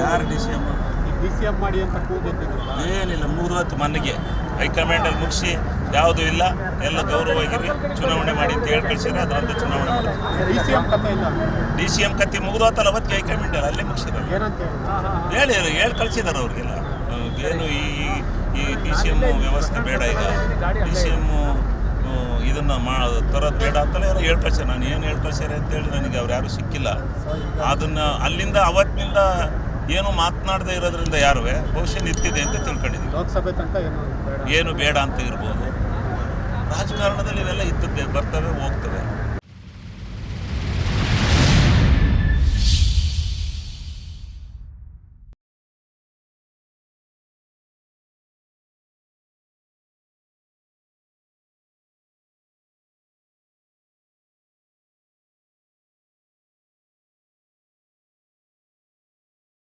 ಯಾರು D C M D C M ಮಾಡಿ ಅಂತ ಏನಿಲ್ಲ ಮನೆಗೆ ಹೈಕಮಾಂಡಲ್ಲಿ ಮುಗಿಸಿ ಯಾವುದೂ ಇಲ್ಲ ಎಲ್ಲ ಗೌರವವಾಗಿರಿ. ಚುನಾವಣೆ ಮಾಡಿ ಅಂತ ಹೇಳಿ ಕಳಿಸಿದ್ರೆ ಅದರಂತೆ ಚುನಾವಣೆ ಮಾಡ್ತೀವಿ. ಡಿ ಸಿ ಎಂ ಕಥೆ ಇಲ್ಲ? ಡಿ ಸಿ ಎಂ ಕತ್ತಿ ಮುಗಿದೋತಲ್ಲ ಅವತ್ತಿಗೆ ಹೈಕಮಾಂಡಲ್ಲಿ ಅಲ್ಲೇ ಮುಗಿಸಿದ್ರು ಏನಂತ ಹೇಳಿ? ಹೇಳಿ ಕಳಿಸಿದ್ದಾರೆ ಅವ್ರಿಗೆಲ್ಲ. ಏನು ಈ ಈ ಡಿ ಸಿ ಎಂ ವ್ಯವಸ್ಥೆ ಬೇಡ ಈಗ. ಡಿ ಸಿ ಎಮ್ಮು ಇದನ್ನು ಮಾ ತರೋದು ಬೇಡ ಅಂತಲೇ ಏನೋ ಹೇಳ್ತಾ ಸರ್ ನಾನು ಏನು ಹೇಳ್ತಾ ಸರ್ ಅಂತೇಳಿ ನನಗೆ ಅವ್ರು ಯಾರೂ ಸಿಕ್ಕಿಲ್ಲ. ಅದನ್ನು ಅಲ್ಲಿಂದ ಅವತ್ತಿನಿಂದ ಏನು ಮಾತನಾಡದೇ ಇರೋದ್ರಿಂದ ಯಾರು ಬಹುಶಃ ನಿಂತಿದೆ ಅಂತ ತಿಳ್ಕೊಂಡಿದ್ದೀನಿ. ಲೋಕಸಭೆ ತನಕ ಏನು ಬೇಡ? ಏನು ಬೇಡ ಅಂತ ಇರ್ಬೋದು. ರಾಜಕಾರಣದಲ್ಲಿ ಇವೆಲ್ಲ ಇದ್ದದ್ದೇ ಬರ್ತವೆ ಹೋಗ್ತವೆ.